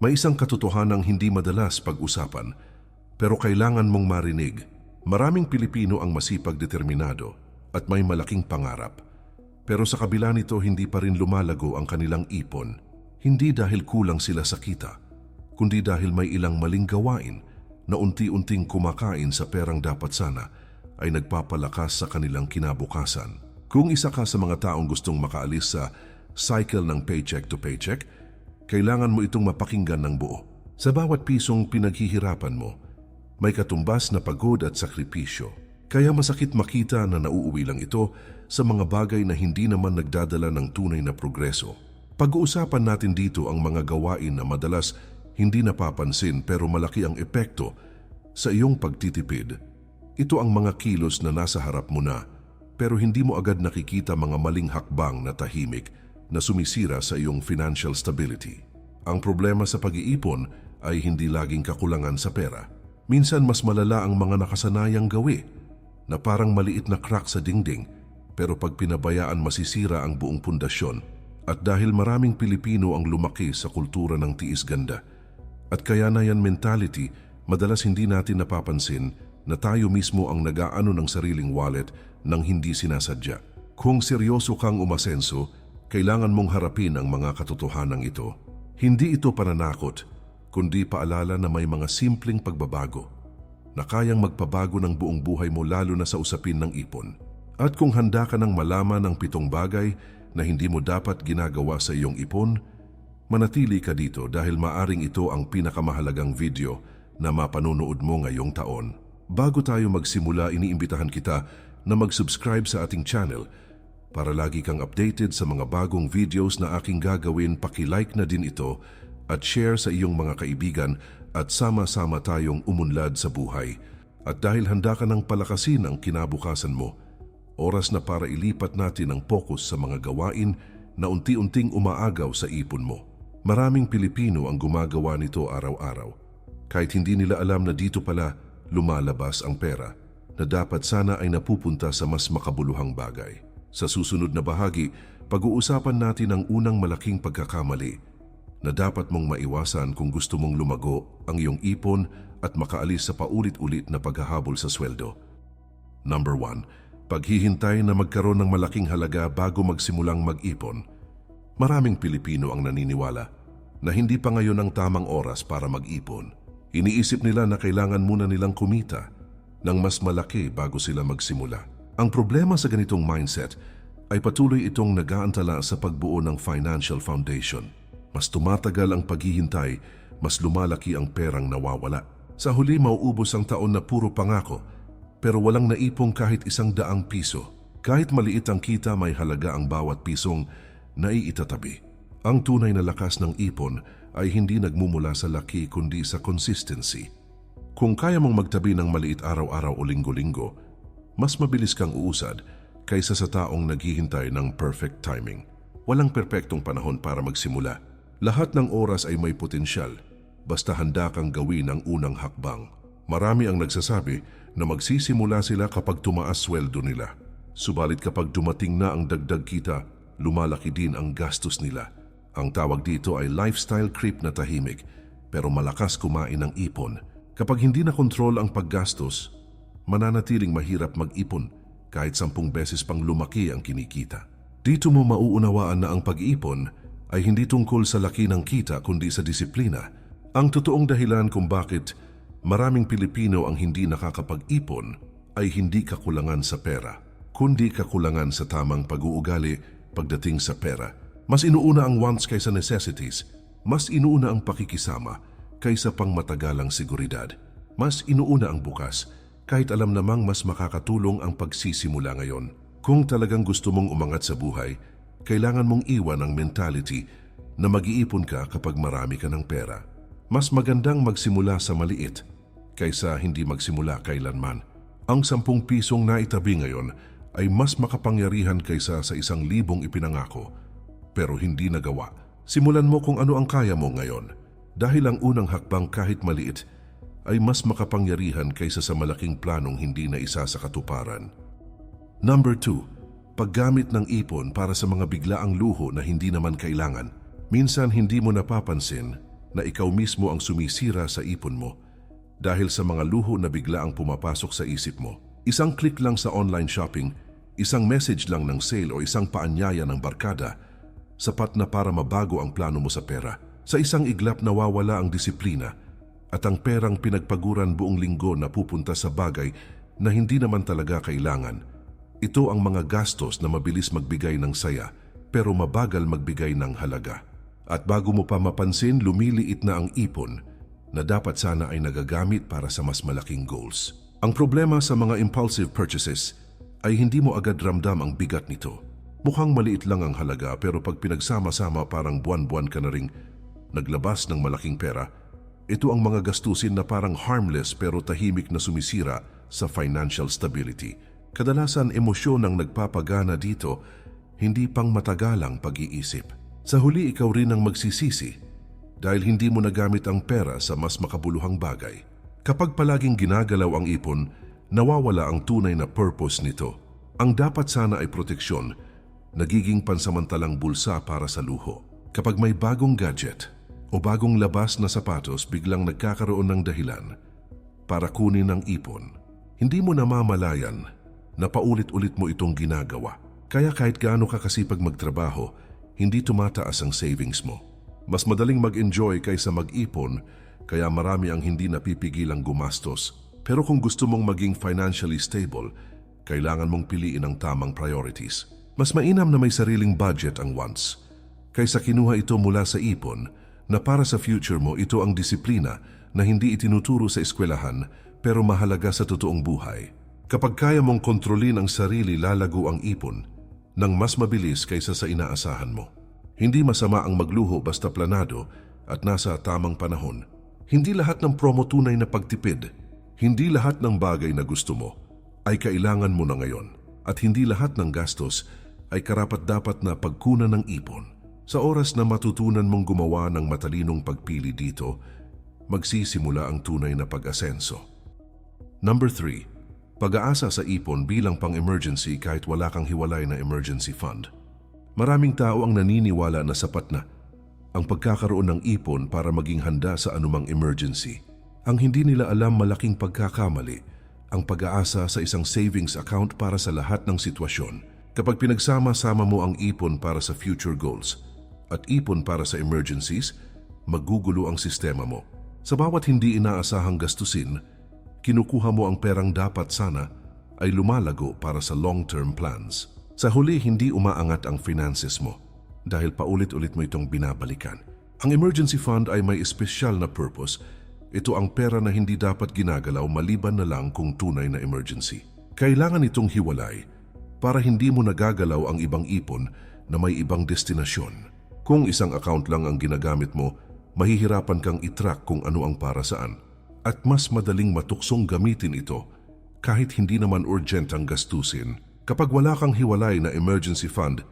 May isang katotohanang hindi madalas pag-usapan, pero kailangan mong marinig. Maraming Pilipino ang masipag determinado at may malaking pangarap. Pero sa kabila nito, hindi pa rin lumalago ang kanilang ipon. Hindi dahil kulang sila sa kita, kundi dahil may ilang maling gawain na unti-unting kumakain sa perang dapat sana ay nagpapalakas sa kanilang kinabukasan. Kung isa ka sa mga taong gustong makaalis sa cycle ng paycheck to paycheck, kailangan mo itong mapakinggan ng buo. Sa bawat pisong pinaghihirapan mo, may katumbas na pagod at sakripisyo. Kaya masakit makita na nauuwi lang ito sa mga bagay na hindi naman nagdadala ng tunay na progreso. Pag-uusapan natin dito ang mga gawain na madalas hindi napapansin pero malaki ang epekto sa iyong pagtitipid. Ito ang mga kilos na nasa harap mo na pero hindi mo agad nakikita mga maling hakbang na tahimik na sumisira sa iyong financial stability. Ang problema sa pag-iipon ay hindi laging kakulangan sa pera. Minsan mas malala ang mga nakasanayang gawi na parang maliit na crack sa dingding pero pag pinabayaan masisira ang buong pundasyon at dahil maraming Pilipino ang lumaki sa kultura ng tiis ganda at kaya na yan mentality madalas hindi natin napapansin na tayo mismo ang nagaano ng sariling wallet nang hindi sinasadya. Kung seryoso kang umasenso, kailangan mong harapin ang mga katotohanan ito. Hindi ito pananakot, kundi paalala na may mga simpleng pagbabago na kayang magpabago ng buong buhay mo lalo na sa usapin ng ipon. At kung handa ka ng malaman ang pitong bagay na hindi mo dapat ginagawa sa iyong ipon, manatili ka dito dahil maaring ito ang pinakamahalagang video na mapanunood mo ngayong taon. Bago tayo magsimula, iniimbitahan kita na mag-subscribe sa ating channel para lagi kang updated sa mga bagong videos na aking gagawin, paki-like na din ito at share sa iyong mga kaibigan at sama-sama tayong umunlad sa buhay. At dahil handa ka ng palakasin ang kinabukasan mo, oras na para ilipat natin ang focus sa mga gawain na unti-unting umaagaw sa ipon mo. Maraming Pilipino ang gumagawa nito araw-araw. Kahit hindi nila alam na dito pala lumalabas ang pera na dapat sana ay napupunta sa mas makabuluhang bagay. Sa susunod na bahagi, pag-uusapan natin ang unang malaking pagkakamali na dapat mong maiwasan kung gusto mong lumago ang iyong ipon at makaalis sa paulit-ulit na paghahabol sa sweldo. Number 1. Paghihintay na magkaroon ng malaking halaga bago magsimulang mag-ipon. Maraming Pilipino ang naniniwala na hindi pa ngayon ang tamang oras para mag-ipon. Iniisip nila na kailangan muna nilang kumita ng mas malaki bago sila magsimula. Ang problema sa ganitong mindset ay patuloy itong nagaantala sa pagbuo ng financial foundation. Mas tumatagal ang paghihintay, mas lumalaki ang perang nawawala. Sa huli mauubos ang taon na puro pangako, pero walang naipong kahit isang daang piso. Kahit maliit ang kita, may halaga ang bawat pisong naiitatabi. Ang tunay na lakas ng ipon ay hindi nagmumula sa laki kundi sa consistency. Kung kaya mong magtabi ng maliit araw-araw o linggo-linggo, mas mabilis kang uusad kaysa sa taong naghihintay ng perfect timing. Walang perpektong panahon para magsimula. Lahat ng oras ay may potensyal, basta handa kang gawin ang unang hakbang. Marami ang nagsasabi na magsisimula sila kapag tumaas sweldo nila. Subalit kapag dumating na ang dagdag kita, lumalaki din ang gastos nila. Ang tawag dito ay lifestyle creep na tahimik, pero malakas kumain ng ipon. Kapag hindi na kontrol ang paggastos, mananatiling mahirap mag-ipon kahit sampung beses pang lumaki ang kinikita. Dito mo mauunawaan na ang pag-ipon ay hindi tungkol sa laki ng kita kundi sa disiplina. Ang totoong dahilan kung bakit maraming Pilipino ang hindi nakakapag-ipon ay hindi kakulangan sa pera, kundi kakulangan sa tamang pag-uugali pagdating sa pera. Mas inuuna ang wants kaysa necessities, mas inuuna ang pakikisama kaysa pang matagalang seguridad. Mas inuuna ang bukas kahit alam namang mas makakatulong ang pagsisimula ngayon. Kung talagang gusto mong umangat sa buhay, kailangan mong iwan ang mentality na mag-iipon ka kapag marami ka ng pera. Mas magandang magsimula sa maliit kaysa hindi magsimula kailanman. Ang sampung pisong naitabi ngayon ay mas makapangyarihan kaysa sa isang libong ipinangako pero hindi nagawa. Simulan mo kung ano ang kaya mo ngayon dahil ang unang hakbang kahit maliit ay mas makapangyarihan kaysa sa malaking planong hindi na isa sa katuparan. Number 2. Paggamit ng ipon para sa mga biglaang luho na hindi naman kailangan. Minsan hindi mo napapansin na ikaw mismo ang sumisira sa ipon mo dahil sa mga luho na bigla ang pumapasok sa isip mo. Isang click lang sa online shopping, isang message lang ng sale o isang paanyaya ng barkada, sapat na para mabago ang plano mo sa pera. Sa isang iglap nawawala ang disiplina at ang perang pinagpaguran buong linggo na pupunta sa bagay na hindi naman talaga kailangan. Ito ang mga gastos na mabilis magbigay ng saya pero mabagal magbigay ng halaga. At bago mo pa mapansin, lumiliit na ang ipon na dapat sana ay nagagamit para sa mas malaking goals. Ang problema sa mga impulsive purchases ay hindi mo agad ramdam ang bigat nito. Mukhang maliit lang ang halaga pero pag pinagsama-sama parang buwan-buwan ka na ring naglabas ng malaking pera, ito ang mga gastusin na parang harmless pero tahimik na sumisira sa financial stability. Kadalasan emosyon ang nagpapagana dito, hindi pang matagalang pag-iisip. Sa huli ikaw rin ang magsisisi dahil hindi mo nagamit ang pera sa mas makabuluhang bagay. Kapag palaging ginagalaw ang ipon, nawawala ang tunay na purpose nito. Ang dapat sana ay proteksyon, nagiging pansamantalang bulsa para sa luho. Kapag may bagong gadget o bagong labas na sapatos biglang nagkakaroon ng dahilan para kunin ang ipon, hindi mo namamalayan na paulit-ulit mo itong ginagawa. Kaya kahit gaano ka kasipag magtrabaho, hindi tumataas ang savings mo. Mas madaling mag-enjoy kaysa mag-ipon, kaya marami ang hindi napipigilang gumastos. Pero kung gusto mong maging financially stable, kailangan mong piliin ang tamang priorities. Mas mainam na may sariling budget ang wants. Kaysa kinuha ito mula sa ipon, na para sa future mo ito ang disiplina na hindi itinuturo sa eskwelahan pero mahalaga sa totoong buhay. Kapag kaya mong kontrolin ang sarili lalago ang ipon, ng mas mabilis kaysa sa inaasahan mo. Hindi masama ang magluho basta planado at nasa tamang panahon. Hindi lahat ng promo tunay na pagtipid. Hindi lahat ng bagay na gusto mo ay kailangan mo na ngayon. At hindi lahat ng gastos ay karapat-dapat na pagkunan ng ipon. Sa oras na matutunan mong gumawa ng matalinong pagpili dito, magsisimula ang tunay na pag-asenso. Number 3. Pag-aasa sa ipon bilang pang-emergency kahit wala kang hiwalay na emergency fund. Maraming tao ang naniniwala na sapat na ang pagkakaroon ng ipon para maging handa sa anumang emergency. Ang hindi nila alam malaking pagkakamali ang pag-aasa sa isang savings account para sa lahat ng sitwasyon. Kapag pinagsama-sama mo ang ipon para sa future goals at ipon para sa emergencies, magugulo ang sistema mo. Sa bawat hindi inaasahang gastusin, kinukuha mo ang perang dapat sana ay lumalago para sa long-term plans. Sa huli, hindi umaangat ang finances mo dahil paulit-ulit mo itong binabalikan. Ang emergency fund ay may espesyal na purpose. Ito ang pera na hindi dapat ginagalaw maliban na lang kung tunay na emergency. Kailangan itong hiwalay para hindi mo nagagalaw ang ibang ipon na may ibang destinasyon. Kung isang account lang ang ginagamit mo, mahihirapan kang itrack kung ano ang para saan at mas madaling matuksong gamitin ito kahit hindi naman urgent ang gastusin. Kapag wala kang hiwalay na emergency fund,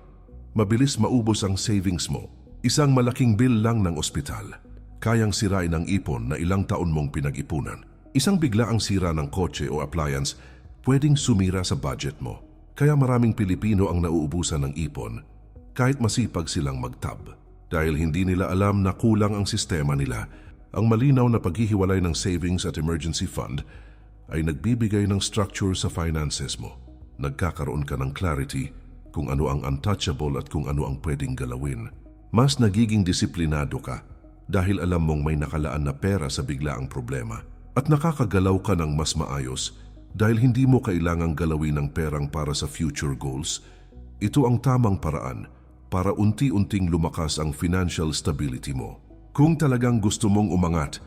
mabilis maubos ang savings mo. Isang malaking bill lang ng ospital. Kayang sirain ang ipon na ilang taon mong pinag-ipunan. Isang bigla ang sira ng kotse o appliance, pwedeng sumira sa budget mo. Kaya maraming Pilipino ang nauubusan ng ipon kahit masipag silang magtab. Dahil hindi nila alam na kulang ang sistema nila ang malinaw na paghihiwalay ng savings at emergency fund ay nagbibigay ng structure sa finances mo. Nagkakaroon ka ng clarity kung ano ang untouchable at kung ano ang pwedeng galawin. Mas nagiging disiplinado ka dahil alam mong may nakalaan na pera sa biglaang problema. At nakakagalaw ka ng mas maayos dahil hindi mo kailangang galawin ang perang para sa future goals. Ito ang tamang paraan para unti-unting lumakas ang financial stability mo. Kung talagang gusto mong umangat,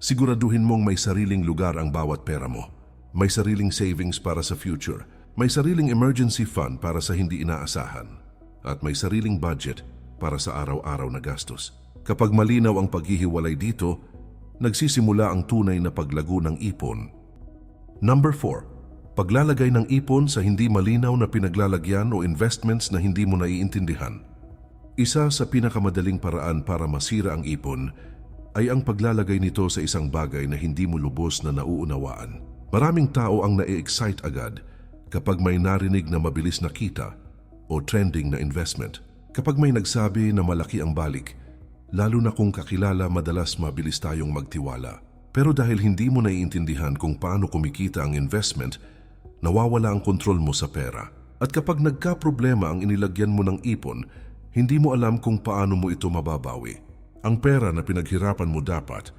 siguraduhin mong may sariling lugar ang bawat pera mo. May sariling savings para sa future. May sariling emergency fund para sa hindi inaasahan. At may sariling budget para sa araw-araw na gastos. Kapag malinaw ang paghihiwalay dito, nagsisimula ang tunay na paglago ng ipon. Number 4. Paglalagay ng ipon sa hindi malinaw na pinaglalagyan o investments na hindi mo naiintindihan. Isa sa pinakamadaling paraan para masira ang ipon ay ang paglalagay nito sa isang bagay na hindi mo lubos na nauunawaan. Maraming tao ang na-excite agad kapag may narinig na mabilis na kita o trending na investment. Kapag may nagsabi na malaki ang balik, Lalo na kung kakilala madalas mabilis tayong magtiwala. Pero dahil hindi mo naiintindihan kung paano kumikita ang investment, nawawala ang kontrol mo sa pera. At kapag nagka-problema ang inilagyan mo ng ipon, hindi mo alam kung paano mo ito mababawi. Ang pera na pinaghirapan mo dapat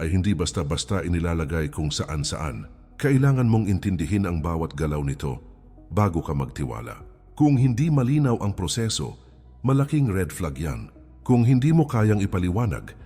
ay hindi basta-basta inilalagay kung saan-saan. Kailangan mong intindihin ang bawat galaw nito bago ka magtiwala. Kung hindi malinaw ang proseso, malaking red flag yan. Kung hindi mo kayang ipaliwanag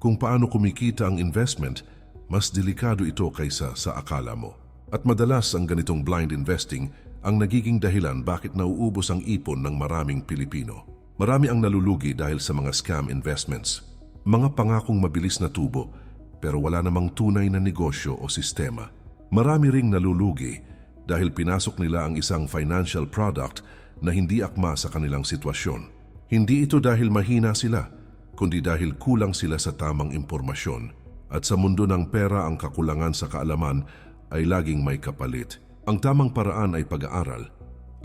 kung paano kumikita ang investment, mas delikado ito kaysa sa akala mo. At madalas ang ganitong blind investing ang nagiging dahilan bakit nauubos ang ipon ng maraming Pilipino. Marami ang nalulugi dahil sa mga scam investments. Mga pangakong mabilis na tubo pero wala namang tunay na negosyo o sistema. Marami ring nalulugi dahil pinasok nila ang isang financial product na hindi akma sa kanilang sitwasyon. Hindi ito dahil mahina sila, kundi dahil kulang sila sa tamang impormasyon. At sa mundo ng pera ang kakulangan sa kaalaman ay laging may kapalit. Ang tamang paraan ay pag-aaral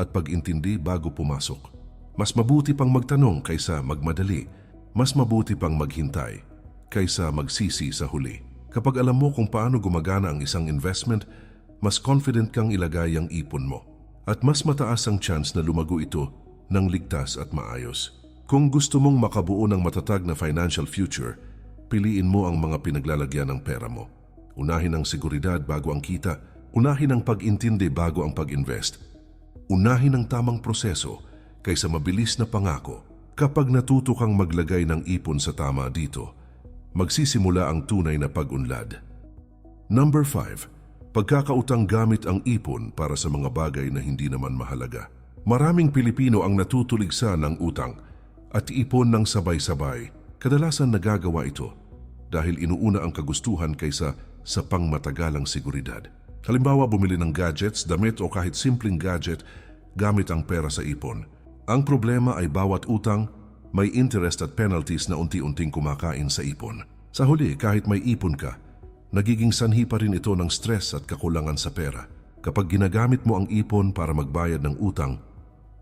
at pag-intindi bago pumasok. Mas mabuti pang magtanong kaysa magmadali. Mas mabuti pang maghintay kaysa magsisi sa huli. Kapag alam mo kung paano gumagana ang isang investment, mas confident kang ilagay ang ipon mo. At mas mataas ang chance na lumago ito ng ligtas at maayos. Kung gusto mong makabuo ng matatag na financial future, piliin mo ang mga pinaglalagyan ng pera mo. Unahin ang seguridad bago ang kita. Unahin ang pag-intindi bago ang pag-invest. Unahin ang tamang proseso kaysa mabilis na pangako. Kapag natuto kang maglagay ng ipon sa tama dito, magsisimula ang tunay na pag-unlad. Number 5. Pagkakautang gamit ang ipon para sa mga bagay na hindi naman mahalaga. Maraming Pilipino ang natutuligsa ng utang at ipon ng sabay-sabay. Kadalasan nagagawa ito dahil inuuna ang kagustuhan kaysa sa pangmatagalang seguridad. Halimbawa, bumili ng gadgets, damit o kahit simpleng gadget gamit ang pera sa ipon. Ang problema ay bawat utang may interest at penalties na unti-unting kumakain sa ipon. Sa huli, kahit may ipon ka, nagiging sanhi pa rin ito ng stress at kakulangan sa pera. Kapag ginagamit mo ang ipon para magbayad ng utang,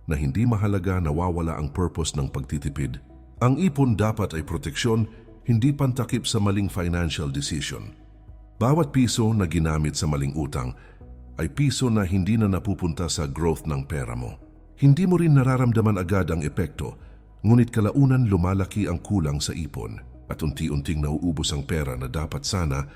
na hindi mahalaga nawawala ang purpose ng pagtitipid. Ang ipon dapat ay proteksyon, hindi pantakip sa maling financial decision. Bawat piso na ginamit sa maling utang ay piso na hindi na napupunta sa growth ng pera mo. Hindi mo rin nararamdaman agad ang epekto, ngunit kalaunan lumalaki ang kulang sa ipon at unti-unting nauubos ang pera na dapat sana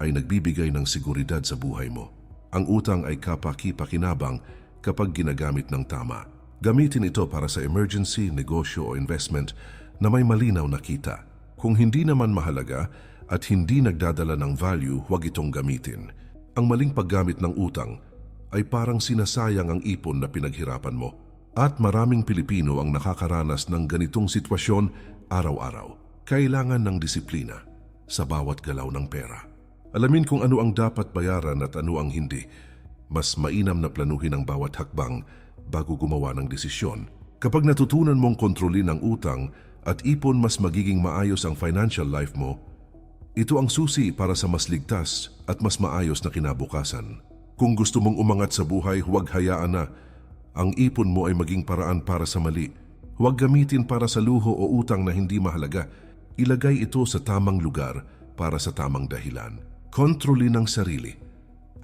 ay nagbibigay ng seguridad sa buhay mo. Ang utang ay kapaki-pakinabang kapag ginagamit ng tama. Gamitin ito para sa emergency, negosyo o investment na may malinaw na kita. Kung hindi naman mahalaga at hindi nagdadala ng value, huwag itong gamitin. Ang maling paggamit ng utang ay parang sinasayang ang ipon na pinaghirapan mo. At maraming Pilipino ang nakakaranas ng ganitong sitwasyon araw-araw. Kailangan ng disiplina sa bawat galaw ng pera. Alamin kung ano ang dapat bayaran at ano ang hindi. Mas mainam na planuhin ang bawat hakbang bago gumawa ng desisyon. Kapag natutunan mong kontrolin ang utang at ipon mas magiging maayos ang financial life mo, ito ang susi para sa mas ligtas at mas maayos na kinabukasan. Kung gusto mong umangat sa buhay, huwag hayaan na ang ipon mo ay maging paraan para sa mali. Huwag gamitin para sa luho o utang na hindi mahalaga. Ilagay ito sa tamang lugar para sa tamang dahilan. Kontrolin ang sarili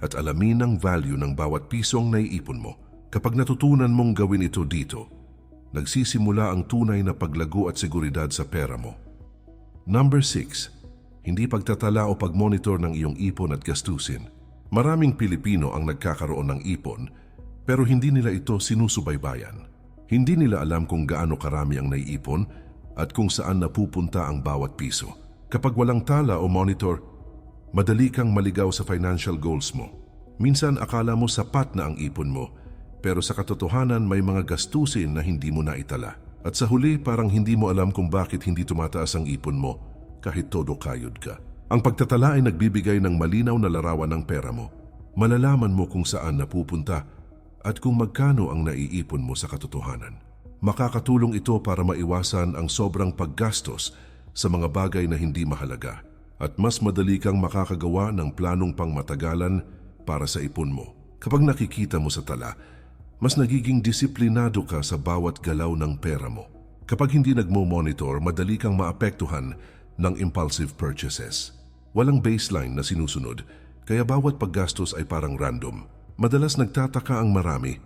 at alamin ang value ng bawat pisong naiipon mo. Kapag natutunan mong gawin ito dito, nagsisimula ang tunay na paglago at seguridad sa pera mo. Number 6. Hindi pagtatala o pagmonitor ng iyong ipon at gastusin. Maraming Pilipino ang nagkakaroon ng ipon pero hindi nila ito sinusubaybayan. Hindi nila alam kung gaano karami ang naiipon at kung saan napupunta ang bawat piso. Kapag walang tala o monitor, madali kang maligaw sa financial goals mo. Minsan akala mo sapat na ang ipon mo, pero sa katotohanan may mga gastusin na hindi mo naitala. At sa huli parang hindi mo alam kung bakit hindi tumataas ang ipon mo kahit todo kayod ka. Ang pagtatala ay nagbibigay ng malinaw na larawan ng pera mo. Malalaman mo kung saan napupunta at kung magkano ang naiipon mo sa katotohanan. Makakatulong ito para maiwasan ang sobrang paggastos sa mga bagay na hindi mahalaga at mas madali kang makakagawa ng planong pangmatagalan para sa ipon mo. Kapag nakikita mo sa tala, mas nagiging disiplinado ka sa bawat galaw ng pera mo. Kapag hindi nagmo-monitor, madali kang maapektuhan ng impulsive purchases. Walang baseline na sinusunod, kaya bawat paggastos ay parang random. Madalas nagtataka ang marami,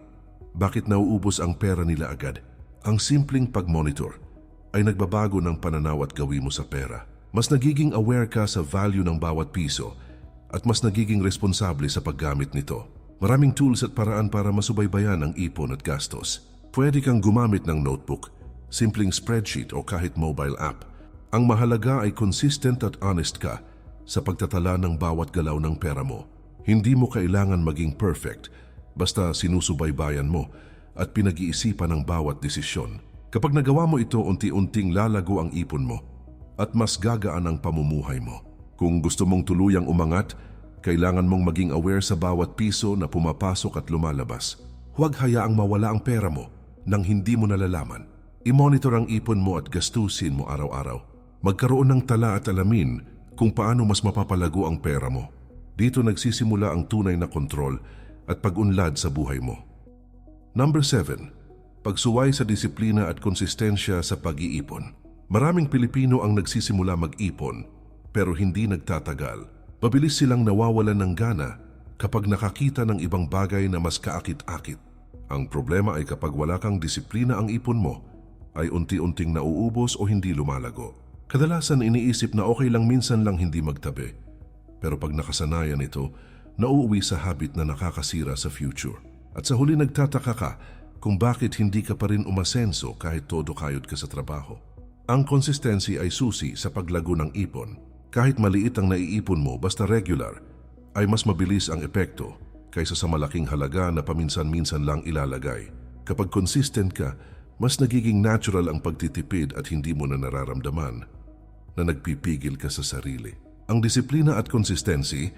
bakit nauubos ang pera nila agad? Ang simpleng pag-monitor ay nagbabago ng pananaw at gawi mo sa pera. Mas nagiging aware ka sa value ng bawat piso at mas nagiging responsable sa paggamit nito. Maraming tools at paraan para masubaybayan ang ipon at gastos. Pwede kang gumamit ng notebook, simpleng spreadsheet o kahit mobile app. Ang mahalaga ay consistent at honest ka sa pagtatala ng bawat galaw ng pera mo. Hindi mo kailangan maging perfect, basta sinusubaybayan mo at pinag-iisipan ang bawat desisyon. Kapag nagawa mo ito, unti-unting lalago ang ipon mo at mas gagaan ang pamumuhay mo. Kung gusto mong tuluyang umangat, kailangan mong maging aware sa bawat piso na pumapasok at lumalabas. Huwag hayaang mawala ang pera mo nang hindi mo nalalaman. I-monitor ang ipon mo at gastusin mo araw-araw. Magkaroon ng tala at alamin kung paano mas mapapalago ang pera mo. Dito nagsisimula ang tunay na kontrol at pag-unlad sa buhay mo. Number 7. Pagsuway sa disiplina at konsistensya sa pag-iipon. Maraming Pilipino ang nagsisimula mag-ipon pero hindi nagtatagal. Mabilis silang nawawalan ng gana kapag nakakita ng ibang bagay na mas kaakit-akit. Ang problema ay kapag wala kang disiplina ang ipon mo, ay unti-unting nauubos o hindi lumalago. Kadalasan iniisip na okay lang minsan lang hindi magtabi. Pero pag nakasanayan ito, nauuwi sa habit na nakakasira sa future. At sa huli nagtataka ka kung bakit hindi ka pa rin umasenso kahit todo kayod ka sa trabaho. Ang consistency ay susi sa paglago ng ipon. Kahit maliit ang naiipon mo basta regular, ay mas mabilis ang epekto kaysa sa malaking halaga na paminsan-minsan lang ilalagay. Kapag consistent ka, mas nagiging natural ang pagtitipid at hindi mo na nararamdaman na nagpipigil ka sa sarili. Ang disiplina at consistency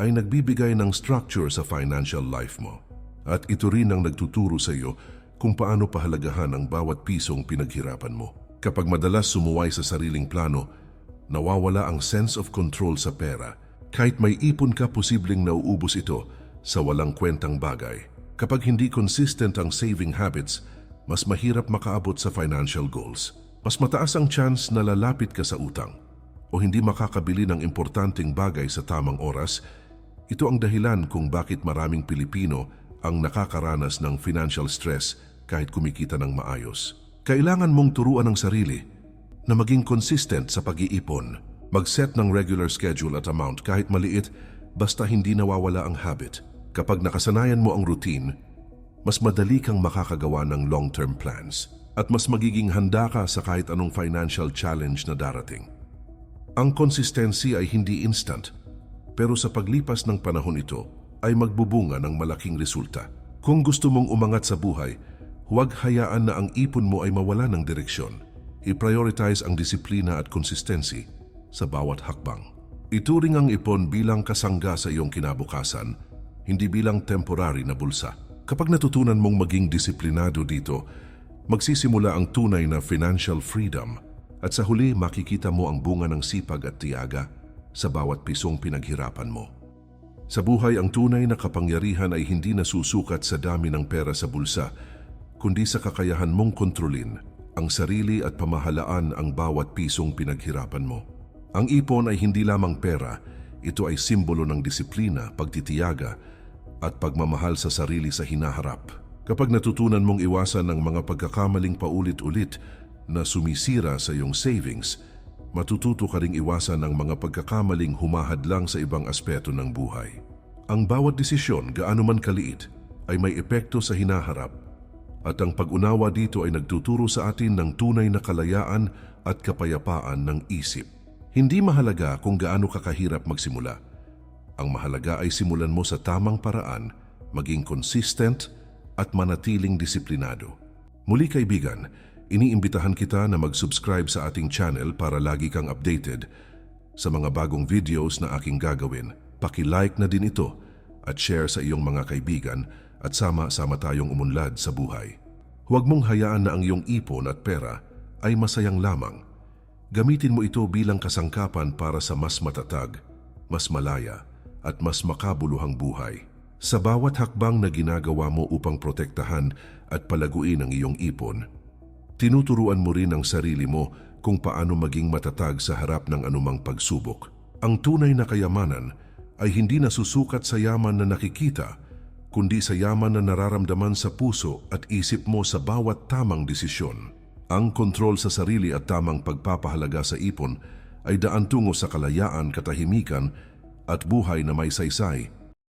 ay nagbibigay ng structure sa financial life mo. At ito rin ang nagtuturo sa iyo kung paano pahalagahan ang bawat pisong pinaghirapan mo. Kapag madalas sumuway sa sariling plano, nawawala ang sense of control sa pera. Kahit may ipon ka, posibleng nauubos ito sa walang kwentang bagay. Kapag hindi consistent ang saving habits, mas mahirap makaabot sa financial goals. Mas mataas ang chance na lalapit ka sa utang o hindi makakabili ng importanteng bagay sa tamang oras. Ito ang dahilan kung bakit maraming Pilipino ang nakakaranas ng financial stress kahit kumikita ng maayos. Kailangan mong turuan ang sarili na maging consistent sa pag-iipon. Mag-set ng regular schedule at amount kahit maliit basta hindi nawawala ang habit. Kapag nakasanayan mo ang routine, mas madali kang makakagawa ng long-term plans at mas magiging handa ka sa kahit anong financial challenge na darating. Ang consistency ay hindi instant, pero sa paglipas ng panahon ito ay magbubunga ng malaking resulta. Kung gusto mong umangat sa buhay, huwag hayaan na ang ipon mo ay mawala ng direksyon. I-prioritize ang disiplina at consistency sa bawat hakbang. Ituring ang ipon bilang kasangga sa iyong kinabukasan hindi bilang temporary na bulsa. Kapag natutunan mong maging disiplinado dito, magsisimula ang tunay na financial freedom at sa huli makikita mo ang bunga ng sipag at tiyaga sa bawat pisong pinaghirapan mo. Sa buhay, ang tunay na kapangyarihan ay hindi nasusukat sa dami ng pera sa bulsa, kundi sa kakayahan mong kontrolin ang sarili at pamahalaan ang bawat pisong pinaghirapan mo. Ang ipon ay hindi lamang pera, ito ay simbolo ng disiplina, pagtitiyaga, at pagmamahal sa sarili sa hinaharap. Kapag natutunan mong iwasan ng mga pagkakamaling paulit-ulit na sumisira sa iyong savings, matututo ka ring iwasan ng mga pagkakamaling humahadlang sa ibang aspeto ng buhay. Ang bawat desisyon, gaano man kaliit, ay may epekto sa hinaharap at ang pag-unawa dito ay nagtuturo sa atin ng tunay na kalayaan at kapayapaan ng isip. Hindi mahalaga kung gaano kakahirap magsimula ang mahalaga ay simulan mo sa tamang paraan, maging consistent at manatiling disiplinado. Muli kaibigan, iniimbitahan kita na mag-subscribe sa ating channel para lagi kang updated sa mga bagong videos na aking gagawin. Paki-like na din ito at share sa iyong mga kaibigan at sama-sama tayong umunlad sa buhay. Huwag mong hayaan na ang iyong ipon at pera ay masayang lamang. Gamitin mo ito bilang kasangkapan para sa mas matatag, mas malaya, at mas makabuluhang buhay. Sa bawat hakbang na ginagawa mo upang protektahan at palaguin ang iyong ipon, Tinuturuan mo rin ang sarili mo kung paano maging matatag sa harap ng anumang pagsubok. Ang tunay na kayamanan ay hindi nasusukat sa yaman na nakikita, kundi sa yaman na nararamdaman sa puso at isip mo sa bawat tamang desisyon. Ang kontrol sa sarili at tamang pagpapahalaga sa ipon ay daan tungo sa kalayaan, katahimikan at buhay na may saysay